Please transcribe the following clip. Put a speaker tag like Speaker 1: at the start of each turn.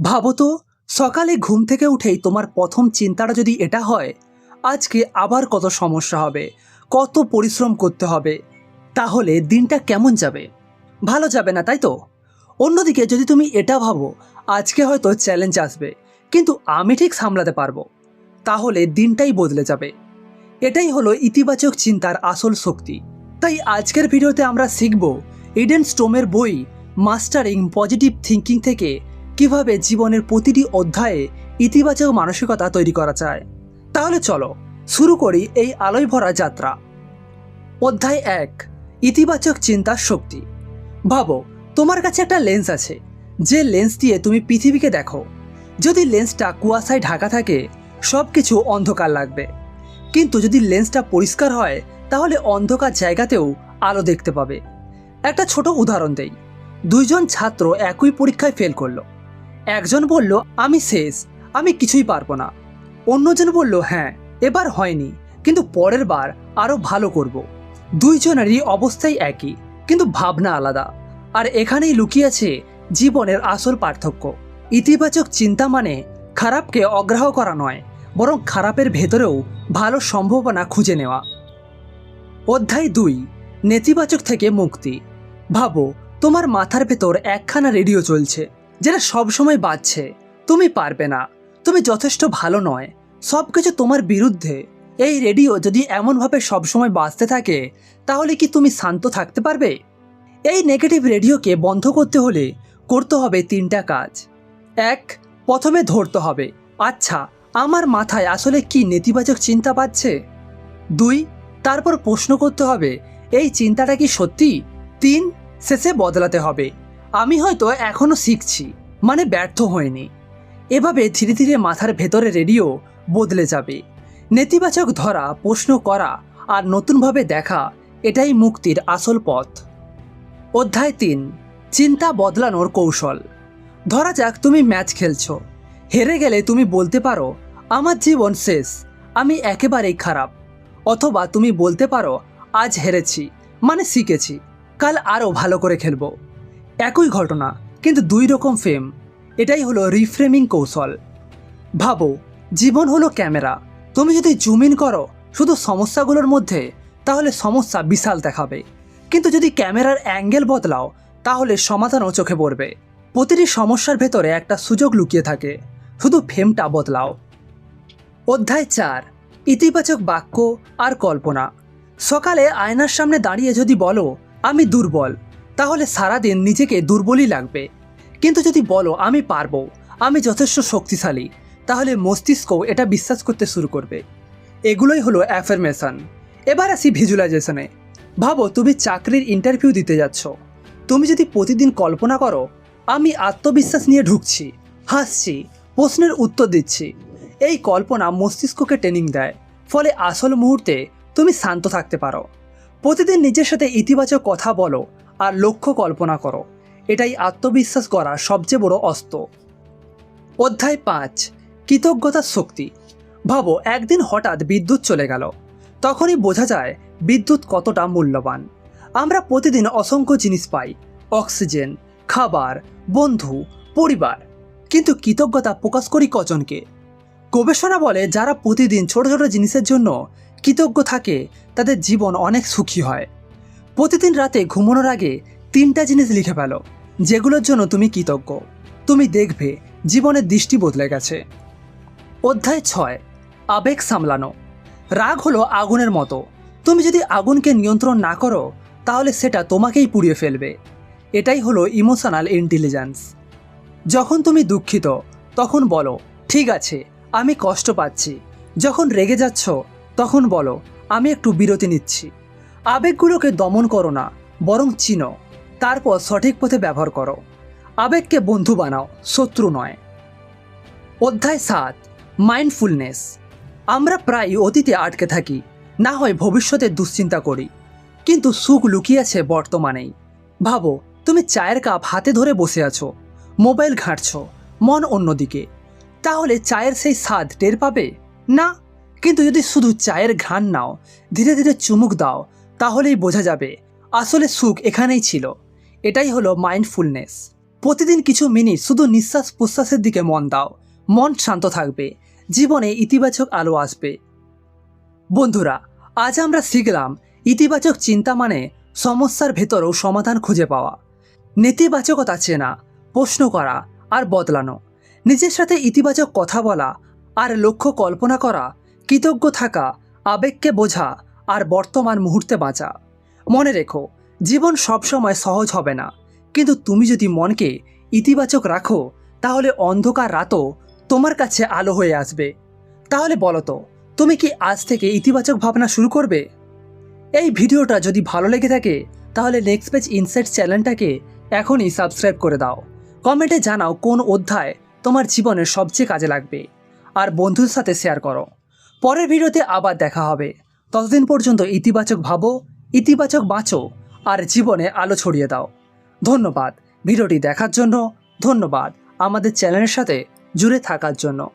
Speaker 1: ভাবো তো, সকালে ঘুম থেকে উঠেই তোমার প্রথম চিন্তাটা যদি এটা হয়, আজকে আবার কত সমস্যা হবে, কত পরিশ্রম করতে হবে, তাহলে দিনটা কেমন যাবে? ভালো যাবে না, তাই তো? অন্যদিকে যদি তুমি এটা ভাবো, আজকে হয়তো চ্যালেঞ্জ আসবে, কিন্তু আমি ঠিক সামলাতে পারব, তাহলে দিনটাই বদলে যাবে। এটাই হলো ইতিবাচক চিন্তার আসল শক্তি। তাই আজকের ভিডিওতে আমরা শিখব ইডেন স্টোমের বই মাস্টারিং পজিটিভ থিঙ্কিং থেকে কীভাবে জীবনের প্রতিটি অধ্যায়ে ইতিবাচক মানসিকতা তৈরি করা যায়? তাহলে চলো শুরু করি এই আলোয় ভরা যাত্রা। অধ্যায় এক, ইতিবাচক চিন্তার শক্তি। ভাবো, তোমার কাছে একটা লেন্স আছে। যে লেন্স দিয়ে তুমি পৃথিবীকে দেখো। যদি লেন্সটা কুয়াশায় ঢাকা থাকে সব কিছু অন্ধকার লাগবে। কিন্তু যদি লেন্সটা পরিষ্কার হয়, তাহলে অন্ধকার জায়গাতেও আলো দেখতে পাবে। একটা ছোট উদাহরণ দেই। দুইজন ছাত্র একই পরীক্ষায় ফেল করল। একজন বলল, আমি শেষ, আমি কিছুই পারব না। অন্যজন বলল হ্যাঁ এবার হয়নি, কিন্তু পরের বার আরও ভালো করব। দুইজনেরই অবস্থাই একই, কিন্তু ভাবনা আলাদা। আর এখানেই লুকিয়েছে জীবনের আসল পার্থক্য। ইতিবাচক চিন্তা মানে খারাপকে অগ্রাহ করা নয়, বরং খারাপের ভেতরেও ভালো সম্ভাবনা খুঁজে নেওয়া। অধ্যায় দুই, নেতিবাচক থেকে মুক্তি। ভাবো, তোমার মাথার ভেতর একখানা রেডিও চলছে। যেটা সবসময় বাজছে তুমি পারবে না। তুমি যথেষ্ট ভালো নয়। সব কিছু তোমার বিরুদ্ধে। এই রেডিও যদি এমনভাবে সবসময় বাজতে থাকে, তাহলে কি তুমি শান্ত থাকতে পারবে? এই নেগেটিভ রেডিওকে বন্ধ করতে হলে করতে হবে তিনটা কাজ। এক, প্রথমে ধরতে হবে আচ্ছা আমার মাথায় আসলে কি নেতিবাচক চিন্তা পাচ্ছে? দুই, তারপর প্রশ্ন করতে হবে, এই চিন্তাটা কি সত্যি? তিন, শেষে বদলাতে হবে। আমি হয়তো এখনও শিখছি মানে ব্যর্থ হয়নি। এভাবে ধীরে ধীরে মাথার ভেতরে রেডিও বদলে যাবে। নেতিবাচক ধরা, প্রশ্ন করা আর নতুনভাবে দেখা, এটাই মুক্তির আসল পথ। অধ্যায় তিন, চিন্তা বদলানোর কৌশল। ধরা যাক তুমি ম্যাচ খেলছো। হেরে গেলে তুমি বলতে পারো, আমার জীবন শেষ, আমি একেবারেই খারাপ। অথবা তুমি বলতে পারো, আজ হেরেছি মানে শিখেছি, কাল আরও ভালো করে খেলব। একই ঘটনা, কিন্তু দুই রকম ফেম এটাই হলো রিফ্রেমিং কৌশল। ভাবো, জীবন হলো ক্যামেরা। তুমি যদি জুম ইন করো, শুধু সমস্যাগুলোর মধ্যে, তাহলে সমস্যা বিশাল দেখাবে। কিন্তু যদি ক্যামেরার অ্যাঙ্গেল বদলাও, তাহলে সমাধানও চোখে পড়বে। প্রতিটি সমস্যার ভেতরে একটা সুযোগ লুকিয়ে থাকে। শুধু ফেমটা বদলাও। অধ্যায় চার, ইতিবাচক বাক্য আর কল্পনা। সকালে আয়নার সামনে দাঁড়িয়ে যদি বলো, আমি দুর্বল। তাহলে সারাদিন নিজেকে দুর্বলই লাগবে। কিন্তু যদি বলো, আমি পারব, আমি যথেষ্ট শক্তিশালী, তাহলে মস্তিষ্ক এটা বিশ্বাস করতে শুরু করবে। এগুলোই হলো অ্যাফার্মেশন এবার আসি ভিজুয়ালাইজেশনে ভাবো, তুমি চাকরির ইন্টারভিউ দিতে যাচ্ছ। তুমি যদি প্রতিদিন কল্পনা করো, আমি আত্মবিশ্বাস নিয়ে ঢুকছি, হাসছি, প্রশ্নের উত্তর দিচ্ছি, এই কল্পনা মস্তিষ্ককে ট্রেনিং দেয়। ফলে আসল মুহূর্তে তুমি শান্ত থাকতে পারো। প্রতিদিন নিজের সাথে ইতিবাচক কথা বলো আর লক্ষ্য কল্পনা করো, এটাই আত্মবিশ্বাস করার সবচেয়ে বড় অস্ত্র। অধ্যায় পাঁচ কৃতজ্ঞতার শক্তি। ভাবো, একদিন হঠাৎ বিদ্যুৎ চলে গেল। তখনই বোঝা যায়, বিদ্যুৎ কতটা মূল্যবান। আমরা প্রতিদিন অসংখ্য জিনিস পাই, অক্সিজেন, খাবার, বন্ধু, পরিবার। কিন্তু কৃতজ্ঞতা প্রকাশ করি কজনকে গবেষণা বলে যারা প্রতিদিন ছোট ছোট জিনিসের জন্য কৃতজ্ঞ থাকে, তাদের জীবন অনেক সুখী হয়। প্রতিদিন রাতে ঘুমানোর আগে তিনটা জিনিস লিখে ফেলো, যেগুলোর জন্য তুমি কৃতজ্ঞ। তুমি দেখবে জীবনের দৃষ্টি বদলে গেছে। অধ্যায় ছয়, আবেগ সামলানো। রাগ হলো আগুনের মতো। তুমি যদি আগুনকে নিয়ন্ত্রণ না করো, তাহলে সেটা তোমাকেই পুড়িয়ে ফেলবে। এটাই হলো ইমোশনাল ইন্টেলিজেন্স যখন তুমি দুঃখিত, তখন বলো, ঠিক আছে, আমি কষ্ট পাচ্ছি। যখন রেগে যাচ্ছ, তখন বলো, আমি একটু বিরতি নিচ্ছি। আবেগগুলোকে দমন করো না, বরং চিনো। তারপর সঠিক পথে ব্যবহার করো। আবেগকে বন্ধু বানাও, শত্রু নয়। অধ্যায় সাত, মাইন্ডফুলনেস। আমরা প্রায় অতীতে আটকে থাকি, না হয় ভবিষ্যতে দুশ্চিন্তা করি। কিন্তু সুখ লুকিয়েছে বর্তমানেই। ভাবো, তুমি চায়ের কাপ হাতে ধরে বসে আছো, মোবাইল ঘাঁটছ, মন অন্যদিকে। তাহলে চায়ের সেই স্বাদ টের পাবে? না? কিন্তু যদি শুধু চায়ের ঘ্রাণ নাও, ধীরে ধীরে চুমুক দাও তাহলেই বোঝা যাবে, আসলে সুখ এখানেই ছিল। এটাই হলো মাইন্ডফুলনেস প্রতিদিন কিছু মিনিট শুধু নিঃশ্বাস প্রশ্বাসের দিকে মন দাও। মন শান্ত থাকবে। জীবনে ইতিবাচক আলো আসবে। বন্ধুরা, আজ আমরা শিখলাম ইতিবাচক চিন্তা মানে সমস্যার ভেতরেও সমাধান খুঁজে পাওয়া। নেতিবাচকতা চেনা, প্রশ্ন করা আর বদলানো। নিজের সাথে ইতিবাচক কথা বলা আর লক্ষ্য কল্পনা করা, কৃতজ্ঞ থাকা, আবেগকে বোঝা আর বর্তমান মুহূর্তে বাঁচা। মনে রেখো, জীবন সবসময় সহজ হবে না। কিন্তু তুমি যদি মনকে ইতিবাচক রাখো, তাহলে অন্ধকার রাতও তোমার কাছে আলো হয়ে আসবে। তাহলে বলো তো, তুমি কি আজ থেকে ইতিবাচক ভাবনা শুরু করবে? এই ভিডিওটা যদি ভালো লেগে থাকে, তাহলে নেক্সট পেজ ইনসাইট চ্যানেলটাকে এখনই সাবস্ক্রাইব করে দাও। কমেন্টে জানাও কোন অধ্যায় তোমার জীবনের সবচেয়ে কাজে লাগবে। আর বন্ধুদের সাথে শেয়ার করো। পরের ভিডিওতে আবার দেখা হবে। ততদিন পর্যন্ত ইতিবাচক ভাবো, ইতিবাচক বাঁচো, আর জীবনে আলো ছড়িয়ে দাও। ধন্যবাদ। ভিডিওটি দেখার জন্য ধন্যবাদ। আমাদের চ্যানেলের সাথে জুড়ে থাকার জন্য।